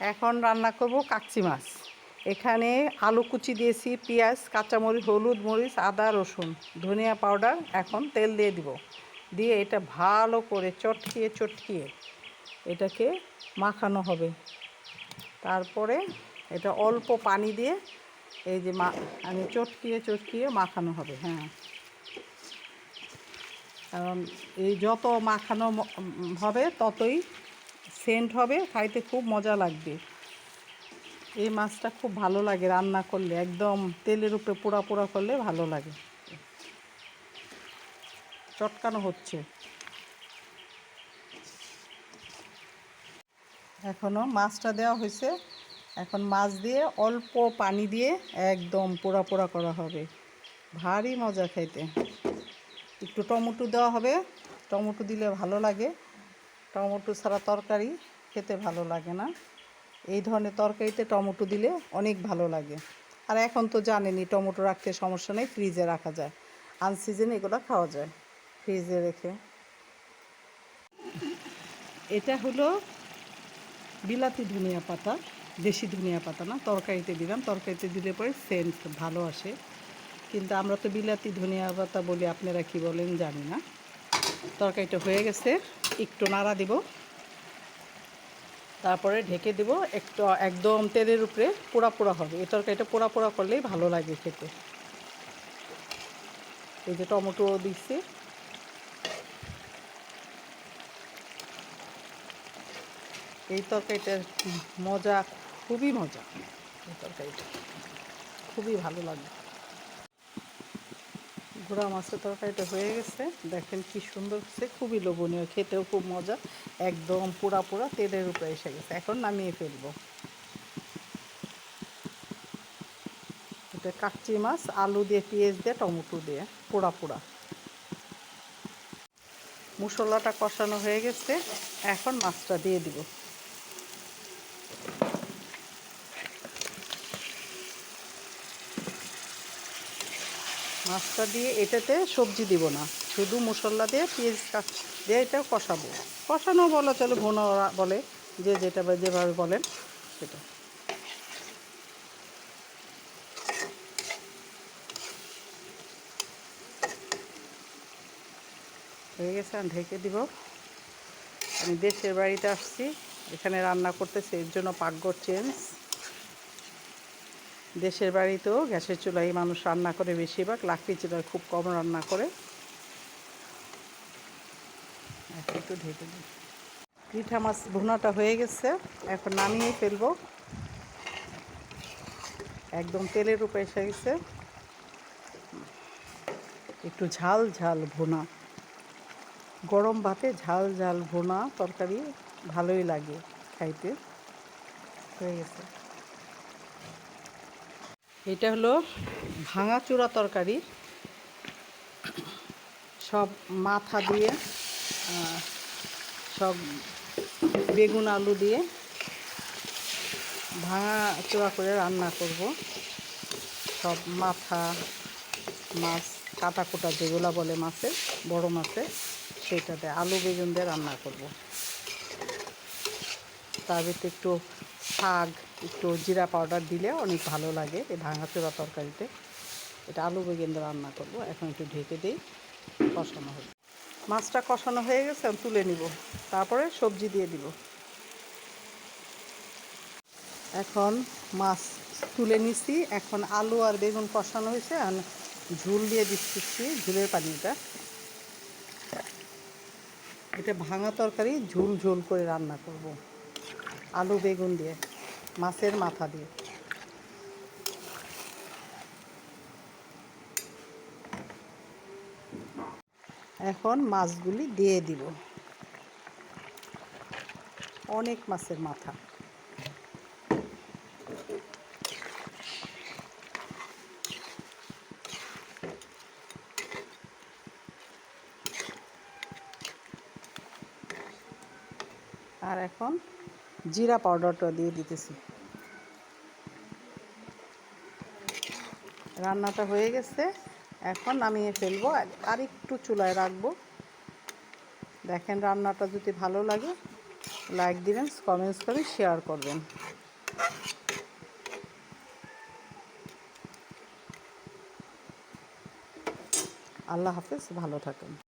এখন রান্না করব কাচ্চি মাছ। এখানে আলু কুচি দিয়েছি, পেঁয়াজ, কাঁচামরিচ, হলুদ মরিচ, আদা, রসুন, ধনিয়া পাউডার, এখন তেল দিয়ে দিব। দিয়ে এটা ভালো করে চটকিয়ে চটকিয়ে এটাকে মাখানো হবে। তারপরে এটা অল্প পানি দিয়ে এই যে মা আমি চটকিয়ে চটকিয়ে মাখানো হবে হ্যাঁ। কারণ এই যত মাখানো হবে ততই সেন্ট হবে, খাইতে খুব মজা লাগবে। এই মাছটা খুব ভালো লাগে রান্না করলে, একদম তেলের উপরে পোড়া পোড়া করলে ভালো লাগে। চটকানো হচ্ছে। এখনও মাছটা দেওয়া হয়েছে। এখন মাছ দিয়ে অল্প পানি দিয়ে একদম পোড়া পোড়া করা হবে। ভারী মজা খাইতে। একটু টমেটো দেওয়া হবে। টমেটো দিলে ভালো লাগে। টমেটো ছাড়া তরকারি খেতে ভালো লাগে না। এই ধরনের তরকারিতে টমেটো দিলে অনেক ভালো লাগে। আর এখন তো জানেনই টমেটো রাখতে সমস্যা নেই, ফ্রিজে রাখা যায়। আনসিজনে এগুলো খাওয়া যায় ফ্রিজে রেখে। এটা হলো বিলাতি ধনিয়া পাতা, দেশি ধনিয়া পাতা না, তরকারিতে দিলাম। তরকারিতে দিলে পরে সেন্ট ভালো আসে। কিন্তু আমরা তো বিলাতি ধনিয়া পাতা বলি, আপনারা কি বলেন জানি না। তরকারিটা হয়ে গেছে। একটু নাড়া দিব। তারপরে ঢেকে দেব একটু, একদম তেলের উপরে পোড়া পোড়া হবে। এই তরকারিটা পোড়া পোড়া করলেই ভালো লাগে খেতে। এই যে টমেটো দিচ্ছি। এই তরকারিটার মজা, খুবই মজা। এই তরকারিটা, খুবই ভালো লাগে। ঘোড়া মাছের তরকারিটা হয়ে গেছে। দেখেন কি সুন্দর হচ্ছে খুবই লোভনীয়, খেতেও খুব মজা। একদম পোড়া পোড়া তেলের উপরে এসে গেছে। এখন নামিয়ে ফেলব। এটা কাচ্চি মাছ, আলু দিয়ে, পেঁয়াজ দিয়ে, টমেটো দিয়ে পোড়া পোড়া মশলাটা কষানো হয়ে গেছে। এখন মাছটা দিয়ে দিব। মাছটা দিয়ে এটাতে সবজি দিব না। শুধু মশলা দিয়ে, পেঁয়াজ দিয়ে এটা কষাবো। কষানো বলা চলে, ভোনা বলে, যে যেটা যেভাবে বলেন, সেটা। হয়ে গেছে, আমি ঢেকে দিব। আমি দেশের বাড়িতে আসছি, এখানে রান্না করতেছি, এর জন্য পাকঘর চেঞ্জ দেশের বাড়িতেও গ্যাসের চুলায় মানুষ রান্না করে বেশিরভাগ, লাকড়ি চুলায় খুব কম রান্না করে। একটু ঢেকে দিই। পিঠা মাছ ভুনাটা হয়ে গেছে, এখন নামিয়ে ফেলব। একদম তেলের উপরে এসে গেছে। একটু ঝাল ঝাল ভুনা। গরম ভাতে ঝাল ঝাল ভুনা, তরকারি ভালোই লাগে খাইতে। হয়ে গেছে। এটা হলো ভাঙা চূড়া তরকারি। সব মাথা দিয়ে সব বেগুন আলু দিয়ে ভাঙা চূড়া করে রান্না করব। সব মাথা, মাছ কাটা কোটা যেগুলো বলে মাছের বড় মাছের সেটাতে আলু, বেগুন দিয়ে রান্না করব। তার ভিতরে একটু শাক একটু জিরা পাউডার দিলে অনেক ভালো লাগে এই ভাঙাচোরা তরকারিতে। এটা আলু বেগুন রান্না করব। এখন একটু ঢেকে দিই, কষানো হবে মাছটা কষানো হয়ে গেছে, আমি তুলে নিব। তারপরে সবজি দিয়ে দিব। এখন মাছ তুলে নিছি। এখন আলু আর বেগুন কষানো হয়েছে। আর ঝুল দিয়ে দিচ্ছি ঝুলের পানিটা। এটা ভাঙা তরকারি, ঝুল ঝুল করে রান্না করব। আলু বেগুন দিয়ে। মাছের মাথা দিয়ে। এখন মাছগুলি দিয়ে দিব। অনেক মাছের মাথা। আর এখন জিরা পাউডারটা দিয়ে দিতেছি। রান্নাটা হয়ে গেছে। এখন নামিয়ে ফেলব। আর একটু চুলায় রাখব। দেখেন রান্নাটা যদি ভালো লাগে, লাইক দিবেন, কমেন্টস করবেন শেয়ার করবেন। আল্লাহ হাফেজ, ভালো থাকেন।